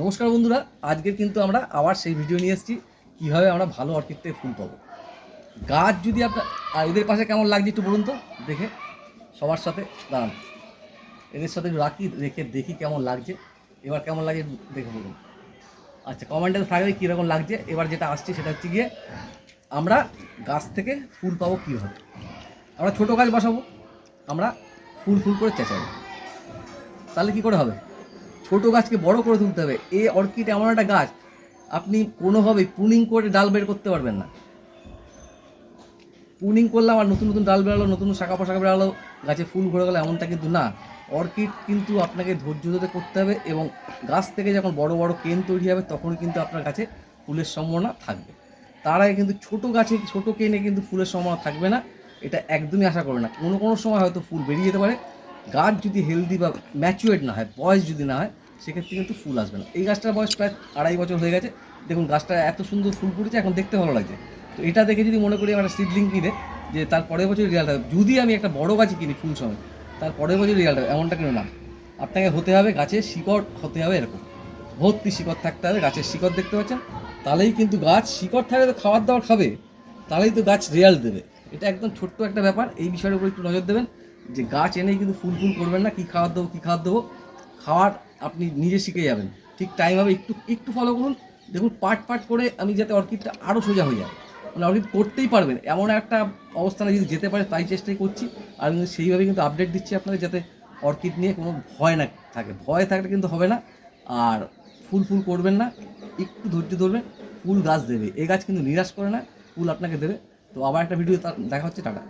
নমস্কার বন্ধুরা আজকে কিন্তু আমরা আবার সেই ভিডিও নিয়ে এসেছি, কীভাবে আমরা ভালো অর্কিড থেকে ফুল পাবো। গাছ যদি আপনার এদের পাশে কেমন লাগছে একটু বলুন তো, দেখে সবার সাথে দাঁড়ান। এদের সাথে রাখি, রেখে দেখি কেমন লাগছে। এবার কেমন লাগে দেখে বলুন। আচ্ছা কমেন্টে থাকবে কীরকম লাগছে? এবার যেটা আসছে সেটা হচ্ছে গিয়ে, আমরা গাছ থেকে ফুল পাবো কীভাবে? আমরা ছোটো গাছ বসাবো, আমরা ফুল ফুল করে চেঁচাবো। তাহলে কি করে হবে? ছোট গাছকে বড় করে তুলতে হবে। এই অর্কিড এমন একটা গাছ, আপনি কোনোভাবেই পুনিং করে ডাল বের করতে পারবেন না। পুনিং করলাম আর নতুন নতুন ডাল বেরোলো, নতুন শাখা পোশাখা বেরোলো, গাছে ফুল ঘুরে গেলো এমনটা কিন্তু না। অর্কিড কিন্তু আপনাকে ধৈর্য ধরে করতে হবে এবং গাছ থেকে যখন বড় বড় কেন তৈরি হবে তখন কিন্তু আপনার গাছে ফুলের সম্ভাবনা থাকবে। তার আগে কিন্তু ছোট গাছে, ছোট কেনে কিন্তু ফুলের সম্ভাবনা থাকবে না। এটা একদমই আশা করবে না। কোনো কোনো সময় হয়তো ফুল বেরিয়ে যেতে পারে। গাছ যদি হেলদি বা ম্যাচুয়েড না হয়, বয়স যদি না হয়, সেক্ষেত্রে কিন্তু ফুল আসবে না। এই গাছটার বয়স প্রায় আড়াই বছর হয়ে গেছে। দেখুন, গাছটা এত সুন্দর ফুল ফুটেছে, এখন দেখতে ভালো লাগছে। তো এটা দেখে যদি মনে করি, আমরা সিডলিং কিনে, যে তার পরের বছর রেজাল্ট হবে। যদি আমি একটা বড় গাছ কিনি ফুল সময় তার পরের বছর রেজাল্ট হবে, এমনটা কিন্তু না। আপনাকে হতে হবে গাছের শিকড়, হতে হবে এরকম। ভর্তি শিকড় থাকতে হবে, গাছের শিকড় দেখতে পাচ্ছেন? তাহলেই কিন্তু গাছ শিকড় থাকলে তো খাবার দাবার খাবে, তাহলেই তো গাছ রেজাল্ট দেবে। এটা একদম ছোট্ট একটা ব্যাপার, এই বিষয়ের উপর একটু নজর দেবেন। যে গাছ এনেই কিন্তু ফুল ফুল করবেন না, কী খাবার দেবো, কী খাবার দেবো, খাওয়ার আপনি নিজে শিখে যাবেন। ঠিক টাইম হবে একটু একটু ফলো করুন। দেখুন পার্ট পার্ট করে আমি যাতে অর্কিডটা আরও সোজা হয়ে যায়। মানে অর্কিড করতেই পারবেন। এমন একটা অবস্থানে যদি যেতে পারে, তাই চেষ্টাই করছি। আর আমি সেইভাবে কিন্তু আপডেট দিচ্ছি আপনাদের যাতে অর্কিড নিয়ে কোনো ভয় না থাকে। ভয় থাকলে কিন্তু হবে না। আর ফুল ফুল করবেন না, একটু ধৈর্য ধরবেন, ফুল গাছ দেবে। এই গাছ কিন্তু নিরাশ করে না, ফুল আপনাকে দেবে। তো আবার একটা ভিডিও দেখা হচ্ছে, টাটা।